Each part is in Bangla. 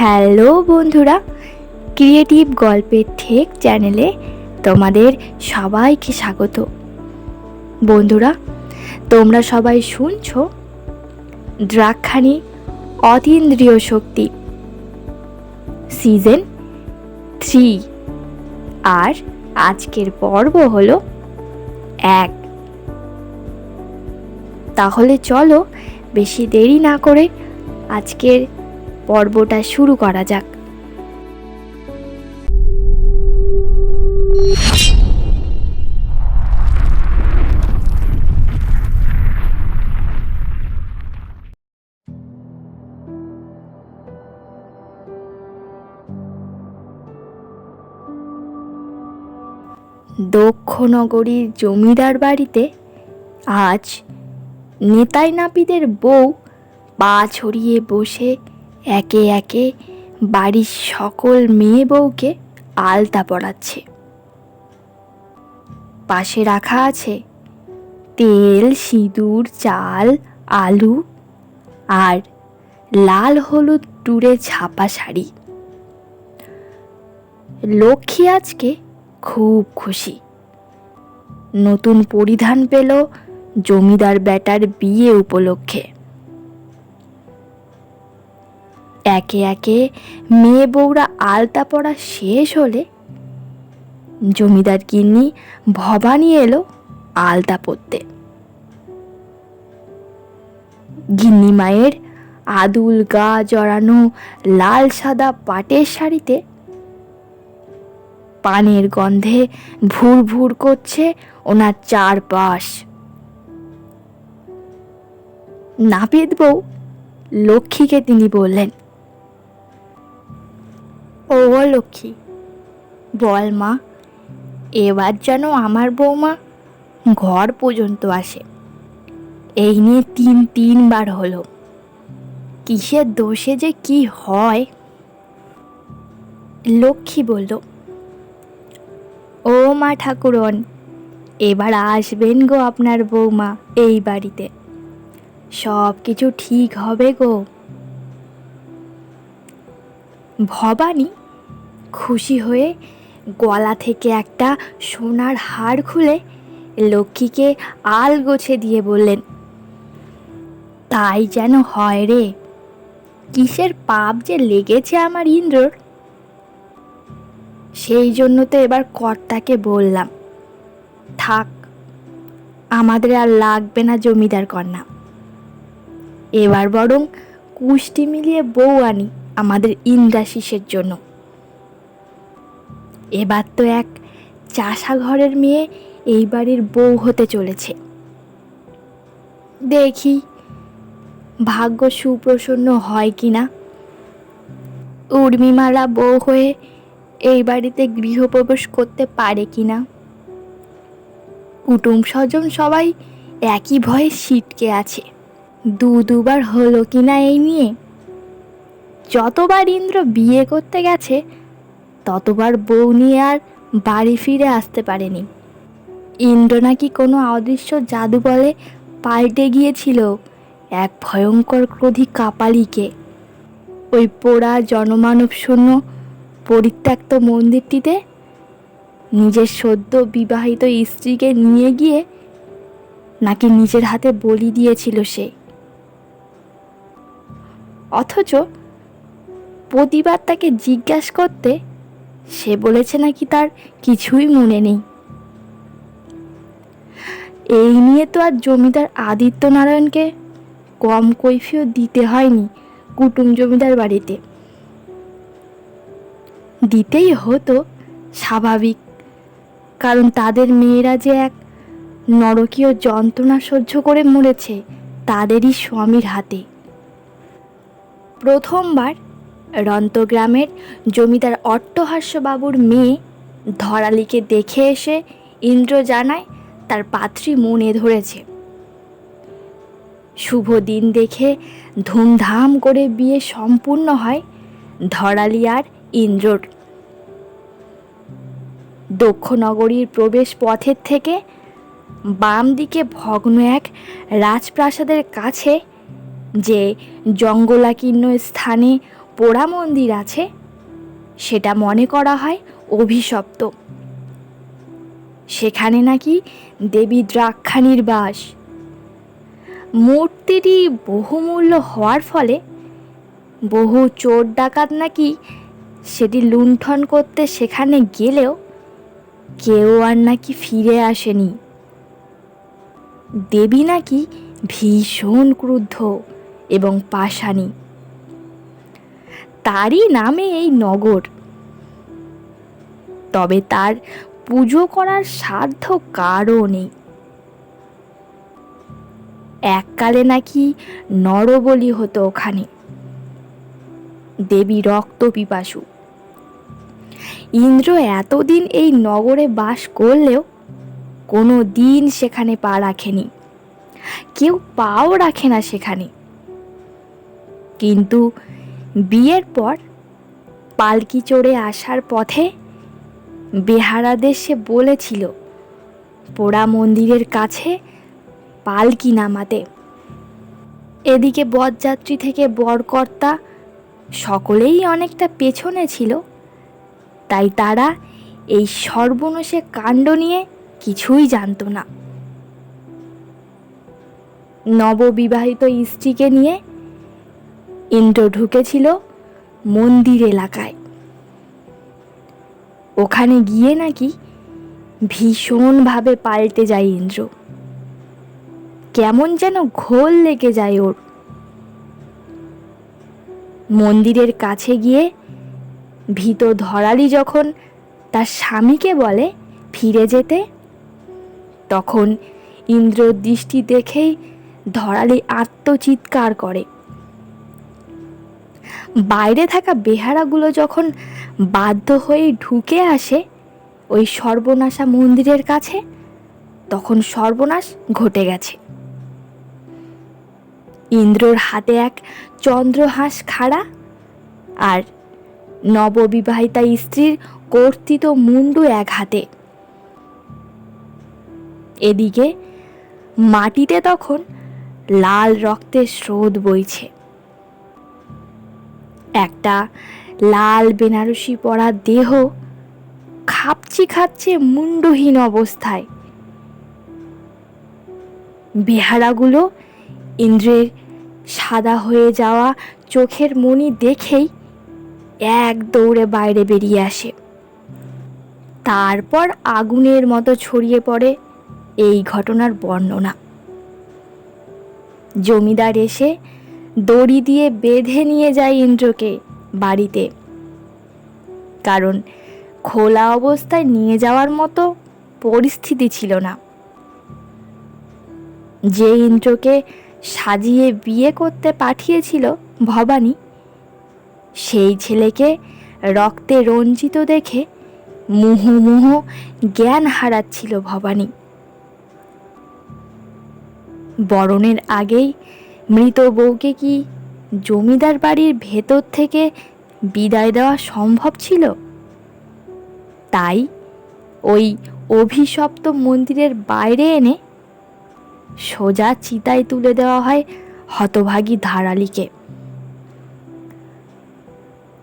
হ্যালো বন্ধুরা, ক্রিয়েটিভ গল্পের ঠেক চ্যানেলে তোমাদের সবাইকে স্বাগত। বন্ধুরা, তোমরা সবাই শুনছো দ্রাক্ষানি অতীন্দ্রিয় শক্তি সিজন থ্রি আর আজকের পর্ব হলো এক। তাহলে চলো বেশি দেরি না করে আজকের পর্বটা শুরু করা যাক। দক্ষনগরীর জমিদার বাড়িতে আজ নেতাই নাপিতের বউ পা ছড়িয়ে বসে একে একে বাড়ির সকল মেয়ে বউকে আলতা পড়াচ্ছে পাশে রাখা আছে তেল, সিঁদুর, চাল, আলু আর লাল হলুদ টুরে ছাপা শাড়ি। লক্ষ্মী আজকে খুব খুশি। নতুন পরিধান পেল জমিদার বেটার বিয়ে উপলক্ষে। একে একে মেয়ে বউরা আলতা পড়া শেষ হলে জমিদার গিন্নি ভবানী এলো আলতা পরতে। গিন্নি মায়ের আদুল গা জড়ানো লাল সাদা পাটের শাড়িতে পানের গন্ধে ভুর ভুর করছে ওনার চারপাশ। নাপিত বউ লক্ষ্মীকে তিনি বললেন ও লক্ষ্মী বল মা, এবার যেন আমার বৌমা ঘর পর্যন্ত আসে। এই নিয়ে তিন তিনবার হলো। কিসের দোষে যে কি হয়? লক্ষ্মী বলল, ও মা ঠাকুরন, এবার আসবেন গো আপনার বৌমা এই বাড়িতে। সব কিছু ঠিক হবে গো। ভবানী খুশি হয়ে গলা থেকে একটা সোনার হার খুলে লক্ষ্মীকে আল গোছে দিয়ে বললেন, তাই যেন হয় রে, কিসের পাপ যে লেগেছে আমার ইন্দ্রর? সেই জন্য তো এবার কর্তাকে বললাম, থাক, আমাদের আর লাগবে না জমিদার কন্যা। এবার বরং কুষ্টি মিলিয়ে বউ আনি। আমাদের ইন্দ্রাশিসের জন্য। এবার তো এক চাষা ঘরের মেয়ে এই বাড়ির বউ হতে চলেছে। দেখি ভাগ্য সুপ্রসন্ন হয় কি না উর্মিমালা বউ হয়ে এই বাড়িতে গৃহপ্রবেশ করতে পারে কি না কুটুম স্বজন সবাই একই ভয়ে সিটকে আছে। দু দুবার হলো কি না এই নিয়ে যতবার ইন্দ্র বিয়ে করতে গেছে, ততবার বউ নিয়ে আর বাড়ি ফিরে আসতে পারেনি। ইন্দ্র নাকি কোনো অদৃশ্য জাদু বলে পাল্টে গিয়েছিল এক ভয়ঙ্কর ক্রোধী কাপালিকে। ওই পোড়া জনমানব শূন্য পরিত্যক্ত মন্দিরটিতে নিজের সদ্য বিবাহিত স্ত্রীকে নিয়ে গিয়ে নাকি নিজের হাতে বলি দিয়েছিল সে। অথচ প্রতিবার তাকে জিজ্ঞাসা করতে সে বলেছে নাকি তার কিছুই মনে নেই। এই নিয়ে তো আর জমিদার আদিত্য নারায়ণকে কম কৈফিও দিতে হয়নি কুটুম জমিদার বাড়িতে। দিতেই হতো স্বাভাবিক, কারণ তাদের মেয়েরা যে এক নরকীয় যন্ত্রণা সহ্য করে মরেছে, তাদেরই স্বামীর হাতে। প্রথমবার রন্তগ্রামের জমিদার অট্টহাস্যবাবুর মেয়ে ধরালিকে দেখে এসে ইন্দ্র জানায় তার পাত্রী মনে ধরেছে। শুভ দিন দেখে ধুমধাম করে বিয়ে সম্পূর্ণ হয় ধরালি আর ইন্দ্রর। দক্ষনগরীর প্রবেশ পথের থেকে বাম দিকে ভগ্ন এক রাজপ্রাসাদের কাছে যে জঙ্গলাকীর্ণ স্থানে পোড়া মন্দির আছে? সেটা মনে করা হয় অভিশপ্ত। সেখানে নাকি দেবী দ্রাক্ষাণীর বাস মূর্তিটি বহুমূল্য হওয়ার ফলে বহু চোর ডাকাত নাকি সেটি লুণ্ঠন করতে সেখানে গেলেও কেউ আর নাকি ফিরে আসেনি। দেবী নাকি ভীষণ ক্রুদ্ধ এবং পাষাণী। তারই নামে এই নগর। তবে তার পুজো করার সাধ্য কারও নেই। এককালে নাকি নরবলি হতো ওখানে। দেবী রক্ত পিপাসু। ইন্দ্র এতদিন এই নগরে বাস করলেও কোনো দিন সেখানে পা রাখেনি। কেউ পাও রাখে না সেখানে। কিন্তু বিয়ের পর পালকি চড়ে আসার পথে বেহারাদের সে বলেছিল, পোড়া মন্দিরের কাছে পালকি নামাতে। এদিকে বরযাত্রী থেকে বরকর্তা সকলেই অনেকটা পেছনে ছিল। তাই তারা এই সর্বনশে কাণ্ড নিয়ে কিছুই জানতো না। নববিবাহিত স্ত্রীকে নিয়ে ইন্দ্র ঢুকেছিল মন্দির এলাকায়। ওখানে গিয়ে নাকি ভীষণভাবে পাল্টে যায় ইন্দ্র। কেমন যেন ঘোল লেগে যায় ওর। মন্দিরের কাছে গিয়ে ভীত ধরালি যখন তার স্বামীকে বলে ফিরে যেতে, তখন ইন্দ্র দৃষ্টি দেখেই ধরালি আত্মচিৎকার করে। বাইরে থাকা বেহারাগুলো যখন বাধ্য হয়ে ঢুকে আসে ওই সর্বনাশা মন্দিরের কাছে, তখন সর্বনাশ ঘটে গেছে। ইন্দ্রর হাতে এক চন্দ্রহাঁস খাড়া আর নববিবাহিতা স্ত্রীর কর্তিত মুন্ডু এক হাতে। এদিকে মাটিতে তখন লাল রক্তের স্রোত বইছে। একটা লাল বেনারসি পরা দেহ খাপচি খাচ্ছে মুন্ডহীন অবস্থায়। বেহারাগুলো ইন্দ্রের সাদা হয়ে যাওয়া চোখের মনি দেখেই এক দৌড়ে বাইরে বেরিয়ে আসে। তারপর আগুনের মতো ছড়িয়ে পড়ে এই ঘটনার বর্ণনা। জমিদার এসে দড়ি দিয়ে বেঁধে নিয়ে যায় ইন্দ্রকে বাড়িতে। কারণ খোলা অবস্থায় নিয়ে যাওয়ার মতো পরিস্থিতি ছিল না। যে ইন্দ্রকে সাজিয়ে বিয়ে করতে পাঠিয়েছিল ভবানী, সেই ছেলেকে রক্তে রঞ্জিত দেখে মুহুমুহ জ্ঞান হারাচ্ছিল ভবানী। বরণের আগেই মৃত বউকে কি জমিদার বাড়ির ভেতর থেকে বিদায় দেওয়া সম্ভব ছিল? তাই ওই অভিশপ্ত মন্দিরের বাইরে এনে সোজা চিতায় তুলে দেওয়া হয় হতভাগী ধারালিকে।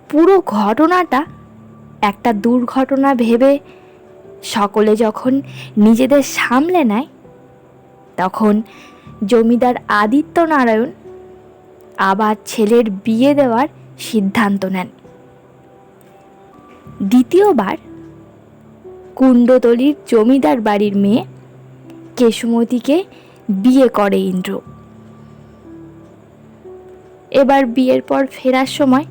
পুরো ঘটনাটা একটা দুর্ঘটনা ভেবে সকলে যখন নিজেদের সামলে নেয়, তখন জমিদার আদিত্য নারায়ণ আবার ছেলের বিয়ে দেওয়ার সিদ্ধান্ত নেন। দ্বিতীয়বার কুণ্ডতলির জমিদার বাড়ির মেয়ে কেশুমতিকে বিয়ে করে ইন্দ্র। এবার বিয়ের পর ফেরার সময়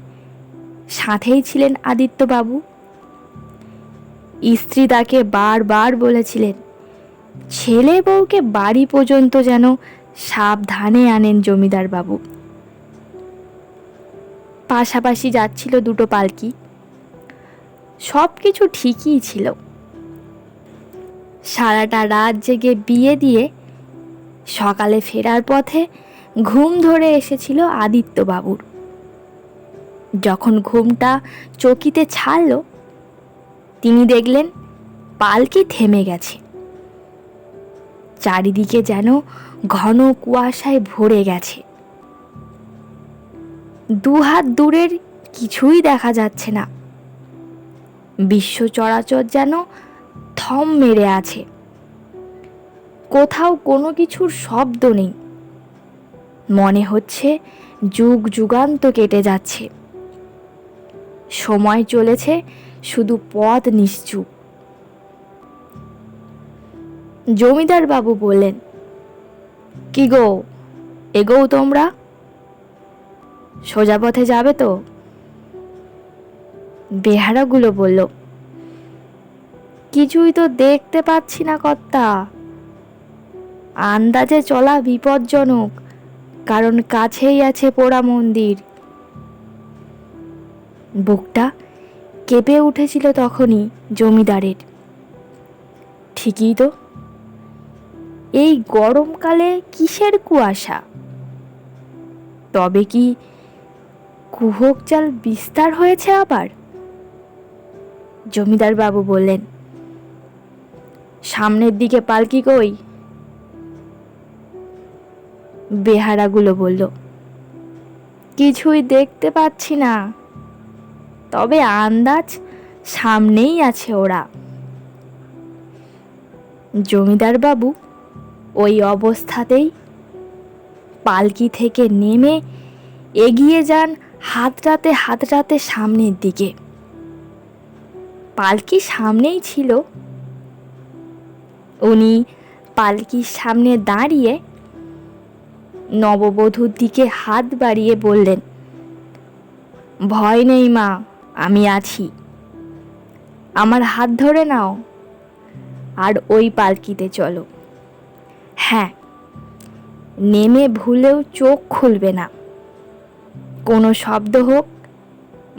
সাথেই ছিলেন আদিত্যবাবু। স্ত্রী তাকে বারবার বলেছিলেন ছেলে বউকে বাড়ি পর্যন্ত যেন সাবধানে আনেন জমিদার বাবু। পাশাপাশি যাচ্ছিল দুটো পালকি। সব কিছু ঠিকই ছিল। সারাটা রাত জেগে বিয়ে দিয়ে সকালে ফেরার পথে ঘুম ধরে এসেছিল আদিত্যবাবুর যখন ঘুমটা চকিতে ছাড়ল, তিনি দেখলেন পালকি থেমে গেছে। চারিদিকে যেন ঘন কুয়াশায় ভরে গেছে। দুহাত দূরের কিছুই দেখা যাচ্ছে না। বিশ্ব চরাচর যেন থম মেরে আছে। কোথাও কোনো কিছুর শব্দ নেই। মনে হচ্ছে যুগ যুগান্ত কেটে যাচ্ছে। সময় চলেছে শুধু পথ নিশ্চুপ। জমিদার বাবু বললেন, কি গো এগোও তোমরা? সোজা পথে যাবে তো? বেহারাগুলো বলল, কিছুই তো দেখতে পাচ্ছি না কর্তা। আন্দাজে চলা বিপজ্জনক, কারণ কাছেই আছে পোড়া মন্দির। বুকটা কেঁপে উঠেছিল তখনই জমিদারের। ঠিকই তো এই গরমকালে কিসের কুয়াশা? তবে কি কুহক চাল বিস্তার হয়েছে আবার? জমিদার বাবু বললেন, সামনের দিকে পালকি কই? বেহারাগুলো বলল, কিছুই দেখতে পাচ্ছি না। তবে আন্দাজ সামনেই আছে ওরা। জমিদার বাবু ওই অবস্থাতেই পালকি থেকে নেমে এগিয়ে যান হাতটাতে হাতটাতে সামনের দিকে। পালকি সামনেই ছিল। উনি পালকির সামনে দাঁড়িয়ে নববধূর দিকে হাত বাড়িয়ে বললেন, ভয় নেই মা, আমি আছি। আমার হাত ধরে নাও, আর ওই পালকিতে চলো। হ্যাঁ নেমে ভুলেও চোখ খুলবে না। কোনো শব্দ হোক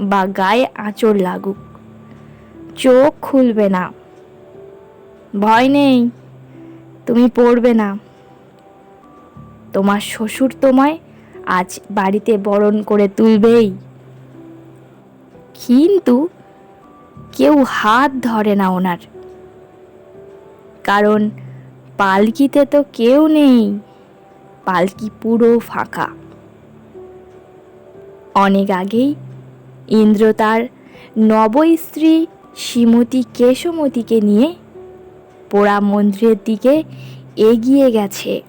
বা গায়ে আঁচড় লাগুক, চোখ খুলবে না। ভয় নেই, তুমি পড়বে না। তোমার শ্বশুর তোমায় আজ বাড়িতে বরণ করে তুলবেই। কিন্তু কেউ হাত ধরে না ওনার। কারণ পালকিতে তো কেউ নেই। পালকি পুরো ফাঁকা। অনেক আগেই ইন্দ্র তার নব স্ত্রী শ্রীমতী কেশমতীকে নিয়ে পোড়া মন্দিরের দিকে এগিয়ে গেছে।